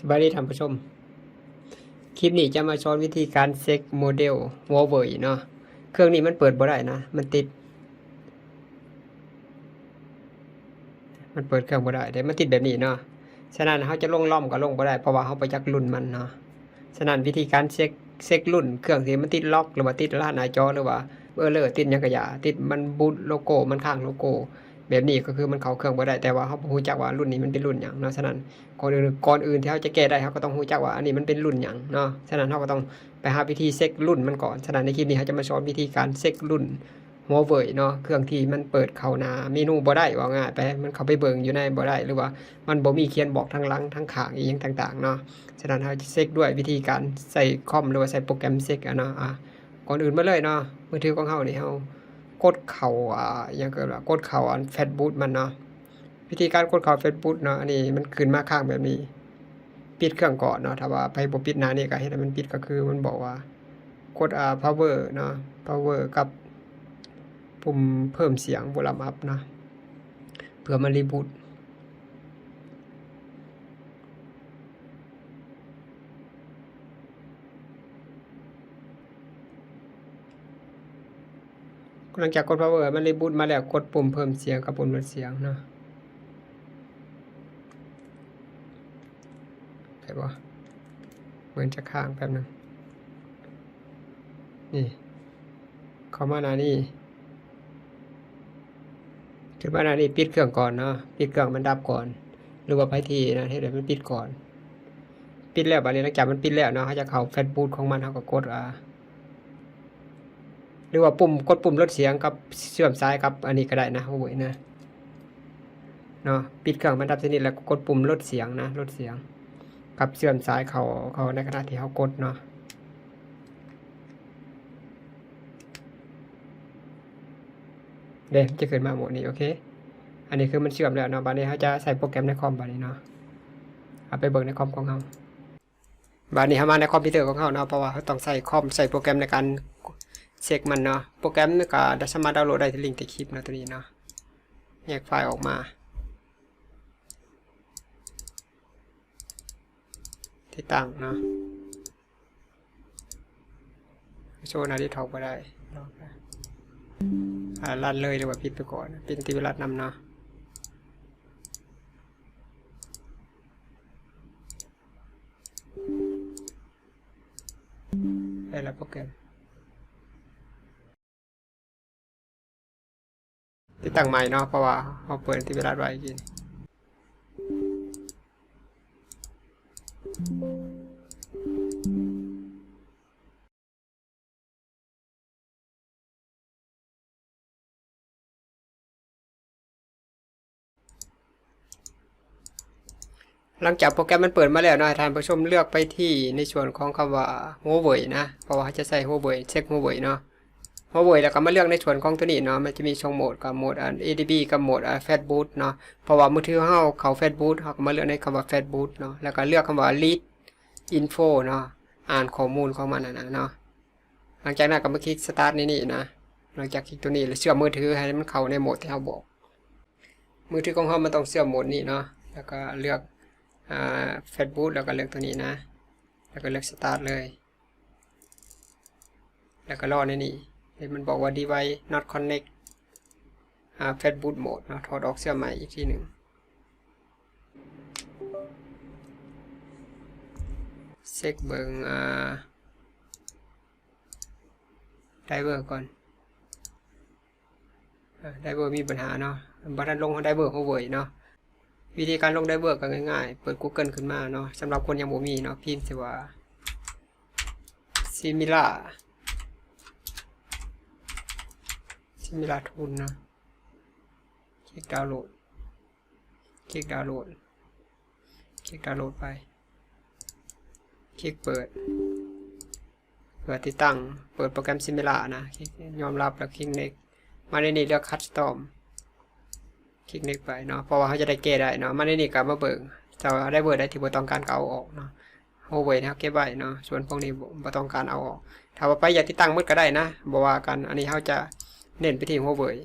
สวัสดีท่านผู้ชม คลิปนี้จะมาสอนวิธีการเซ็กโมเดลวอลเวอร์เนาะ เครื่องนี้มันเปิดบ่ได้นะ มันติด มันเปิดเครื่องบ่ได้แต่มันติดแบบนี้เนาะ ฉะนั้นเขาจะลงล่อมก็ลงบ่ได้เพราะว่าเขาไปจักรุ่นมันเนาะ ฉะนั้นวิธีการเช็คเช็ครุ่น เครื่องที่มันติดล็อกหรือว่าติดรหัสหน้าจอหรือว่าเออเลอร์ติดยังกระยาติดมันบูทโลโก้มันข้างโลโก้ แบบนี้ก็คือมันเข้าเครื่องบ่ได้แต่ว่าเขาบ่รู้จักว่ารุ่นนี้มันเป็นรุ่นหยังเนาะฉะนั้นก่อนอื่นก่อนอื่นที่เขาจะแก้ได้เขาก็ต้องรู้จักว่าอันนี้มันเป็นรุ่นหยังเนาะฉะนั้นเขาก็ต้องไปหาวิธีเช็ครุ่นมันก่อนฉะนั้นในคลิปนี้เขาจะมาสอนวิธีการเช็ครุ่นหัวเว่ยเนาะเครื่องที่มันเปิดเข้าหน้าเมนูบ่ได้ว่าง่ายไปมันเข้าไปเบิ่งอยู่ในบ่ได้หรือว่ามันบ่มีเขียนบอกทางหลังทางข้างอีหยังต่างๆเนาะฉะนั้นเราจะเช็คด้วยวิธีการใส่คอมหรือว่าใส่โปรแกรมเช็คอะเนาะอะก่อนอื่นมาเลยเนาะมือถือของเขานี่เฮา กดเข่าอ่าอยังเกิดว่ากดเข่าอันแฟตบูทมันเนาะวิธีการกดเข่าเฟซบุ๊กเนาะอันนี้มันขึ้นมาข้างแบบนี้ ปิดเครื่องก่อนเนาะถ้าว่าไปบ่ปิดหน้านี่ก็เห็นมันปิดก็คือมันบอกว่ากดอ่า power เนาะ power กับปุ่มเพิ่มเสียงบลัมอัพเนาะเพื่อมารีบูต หลังจากกด power มันรีบูตมาแล้วกดปุ่มเพิ่มเสียงกับปุ่มลดเสียงเนาะใช่ปะเหมือนจะค้างแป๊บนึงนี่เข้ามาหน้านี่ขึ้นมาหน้านี่ปิดเครื่องก่อนเนาะปิดเครื่องมันดับก่อน หรือว่าไปทีนะให้เดี๋ยวมันปิดก่อน ปิดแล้วบัดนี้หลังจากมันปิดแล้วเนาะเขาจะเข้าแฟลชบูทของมันเขาก็กดอ่า หรือว่าปุ่มกดปุ่มลดเสียงกับเชื่อมสายกับอันนี้ก็ได้นะโอ้ยนะเนาะปิดเครื่องมันดับสนิทแล้วกดปุ่มลดเสียงนะลดเสียง กับเชื่อมสายเขาเขาในขณะที่เขากดเนาะเดี๋ยวจะขึ้นมาหมดนี้โอเค อันนี้คือมันเชื่อมแล้วเนาะบัดนี้เขาจะใส่โปรแกรมในคอมบัดนี้เนาะเอาไปเบิกในคอมของเขาบัดนี้เขามาในคอมพิวเตอร์ของเขาเนาะเพราะว่าเขาต้องใส่คอมใส่โปรแกรมในการ เช็คมันเนาะโปรแกรมนี่ก็สามารถดาวน์โหลดได้ที่ลิงก์ใต้คลิปเนาะตัวนี้เนาะแยกไฟล์ออกมาที่ตั้งเนาะโชว์นาที่ท็อปก็ได้ลองไปอ่าลันเลยดีกว่าปิดไปก่อนปิดที่เวลานำเนาะได้แล้วโปรแกรม ที่ตั้งใหม่เนาะเพราะว่าเขาเปิดที่เวลาไว้กินหลังจากโปรแกรมมันเปิดมาแล้วนะท่านผู้ชมเลือกไปที่ในส่วนของคำว่า Huawei นะ เพราะว่าจะใส่ Huawei เช็ค Huawei เนาะ Huawei แล้วก็มาเลือกในส่วนของตัวนี้เนาะมันจะมีช่องโหมดกับโหมดอัน ADB กับโหมดอ่า Fat Boot เนาะเพราะว่ามือถือเฮาเขา Fat Boot เฮาก็มาเลือกในคำว่า Fat Boot เนาะแล้วก็เลือกคำว่า Read Info เนาะอ่านข้อมูลของมันนะนะเนาะหลังจากนั้นก็มาคลิก Start นี่นี่นะหลังจากคลิกตัวนี้แล้วเชื่อมมือถือให้มันเข้าในโหมดที่เราบอก มือถือของเรามันต้องเชื่อมโหมดนี้เนาะแล้วก็เลือกอ่าเฟซบุ๊กแล้วก็เลือกตัวนี้นะ แล้วก็เลือกสตาร์ทเลย แล้วก็รอในนี้ เห็นมันบอกว่า device not connect อ่า Facebook mode นะถอดออกเสื้อใหม่อีกทีหนึ่งเช็คเบิงอ่าไดเวอร์ก่อนไดเวอร์มีปัญหาเนาะบัตรลงไดเวอร์เขาเวยเนาะ วิธีการลงไดเวอร์ก็ง่ายๆ เปิด Google ขึ้นมาเนาะสำหรับคนยังบ่มีเนาะพิมพ์สิว่า similar similar to นะ คลิกดาวน์โหลด คลิกดาวน์โหลด คลิกดาวน์โหลดไป คลิกเปิด เปิดติดตั้ง เปิดโปรแกรม similar นะ คลิกยอมรับแล้วคลิก next มาในนี้เลือก custom คลิกนึกไปเนาะ เพราะว่าเขาจะได้เกได้เนาะ มาในนี้ก็มาเบิ่งจะได้เบิร์ได้ที่บต้องการเอาออกเนาะโฮเวยนะครับเก็บไว้เนาะส่วนพวกนี้บ่ต้องการเอาออก ถ้าว่าไปอยากติดตั้งมืดก็ได้นะบ่ว่ากัน อันนี้เขาจะ เน้นไปที่โฮเวย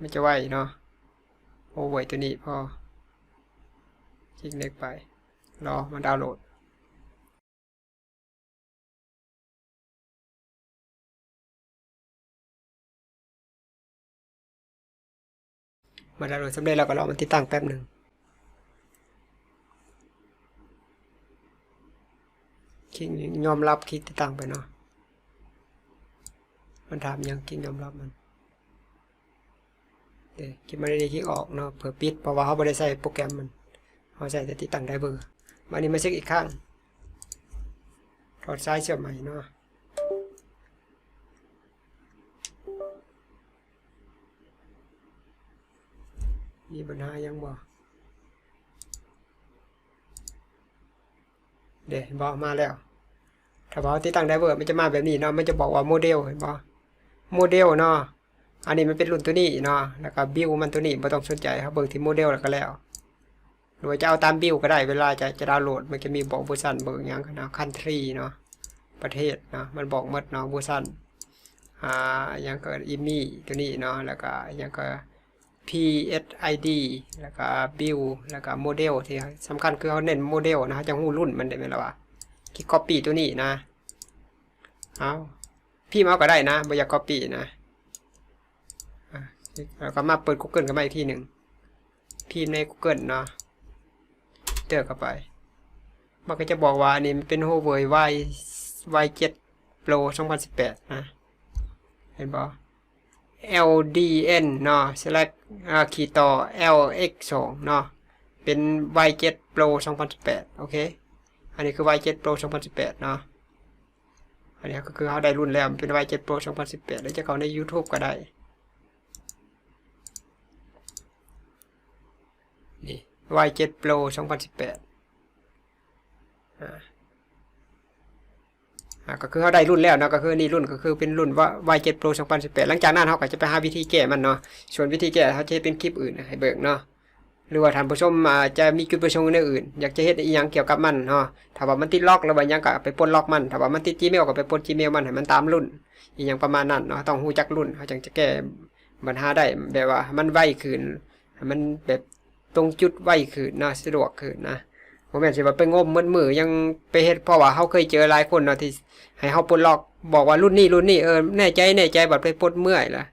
มันจะไหวเนาะโฮเวยตัวนี้พอคลิกเน็กไป รอมันดาวน์โหลดมาดาวน์โหลดสำเร็จแล้วก็รอมันติดตั้งแป๊บหนึ่งคลิกยอมรับคลิกติดตั้งไปเนาะ มันถามยังคลิกยอมรับมันเดี๋ยวคลิกมาได้คลิกออกเนาะเผื่อปิดเพราะว่าเขาไม่ได้ใส่โปรแกรมมันเขาใส่แต่ติดตั้งไดเวอร์มานี้มาเช็คอีกครั้งถอดซ้ายเชื่อมใหม่เนาะมีปัญหายังบ่เดี๋ยวบอกมาแล้ว ถ้าบอกติดตั้งไดเวอร์มันจะมาแบบนี้เนาะ มันจะบอกว่าโมเดลเห็นบ่ โมเดลเนาะอันนี้มันเป็นรุ่นตัวนี้เนาะแล้วก็บิวมันตัวนี้ไม่ต้องสนใจครับเบิ่งที่โมเดลแล้วก็แล้วหรือจะเอาตามบิวก็ได้เวลาจะจะดาวน์โหลด มันจะมีบอกเวอร์ชันเบิ่งอย่างนเนาะคันทรีเนาะประเทศเนาะมันบอกมดเนาะเวอร์ชันอ่าอย่างก็อีมี่ตัวนี้เนาะแล้วก็อย่างก็ PSID แล้วก็ Build แล้วก็โมเดลที่สำคัญคือเขาเน้นโมเดลนะจะหูรุ่นมันได้ไหมล่ะวะที่ copy ตัวนี้นะเอา พี่มาเอาก็ได้นะบ่อยาก copy นะอะแล้วก็มาเปิด Google กันมาอีกทีหนึ่งพิมพ์ใน Google เนาะเจอเข้าไป มันก็จะบอกว่าอันนี้มันเป็น Huawei Y Y7 Pro 2018 นะ เห็นบ่ LDN เนาะ select ขีดต่อ LX2 เนาะ เป็น Y7 Pro 2018 โอเค อันนี้คือ Y7 Pro 2018 เนาะ อันนี้ก็คือเขาได้รุ่นแล้วเป็น Y7 Pro 2018 แล้วจะเข้าใน YouTube ก็ได้ นี่ Y7 Pro 2018อ่าก็คือเขาได้รุ่นแล้วเนาะก็คือนี่รุ่นก็คือเป็นรุ่นว่า Y7 Pro 2018 หลังจากนั้นเขาก็จะไปหาวิธีแก้มันเนาะส่วนวิธีแก้เขาจะเป็นคลิปอื่นให้เบิกเนาะ หรือว่าท่านผู้ชมอาจะมีจุดประสงค์อื่นอยากจะเฮ็ดอีหยังเกี่ยวกับมันเนาะถ้าว่ามันติดล็อกแล้วว่าหยังก็ไปปลดล็อกมันถ้าว่ามันติด Gmail ก็ไปปลด Gmail มันให้มันตามรุ่น อีหยังประมาณนั้นเนาะต้องรู้จักรุ่นเขาจึงจะแก้ปัญหาได้แบบว่ามันไวขึ้นให้มันแบบตรงจุดไวขึ้นนะสะดวกขึ้นนะผมแม่นสิว่าไปงมมืดมือยังไปเฮ็ดเพราะว่าเขาเคยเจอหลายคนเนาะที่ให้เขาปลดล็อกบอกว่ารุ่นนี้รุ่นนี้เออแน่ใจแน่ใจบัดไปปลดเมื่อยละ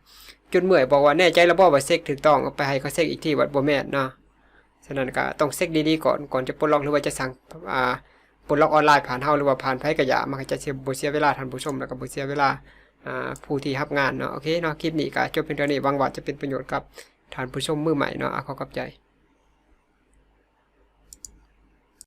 จนเมื่อยบอกว่าแน่ใจแล้วบอกว่าเซ็กถูกต้องไปให้เขาเซ็กอีกทีบัดบ่แม่นเนาะ ฉะนั้นก็ต้องเซ็กดีๆก่อนก่อนจะปลดล็อกหรือว่าจะสั่งอ่าปลดล็อกออนไลน์ผ่านเฮาหรือว่าผ่านไพ่กระยามันก็จะเสียบุเสียเวลาท่านผู้ชมแล้วก็บุเสียเวลาอ่าผู้ที่รับงานเนาะโอเคเนาะคลิปนี้ก็จบเป็นเท่านี้หวังว่าจะเป็นประโยชน์กับท่านผู้ชมมือใหม่เนาะอะขอขอบใจ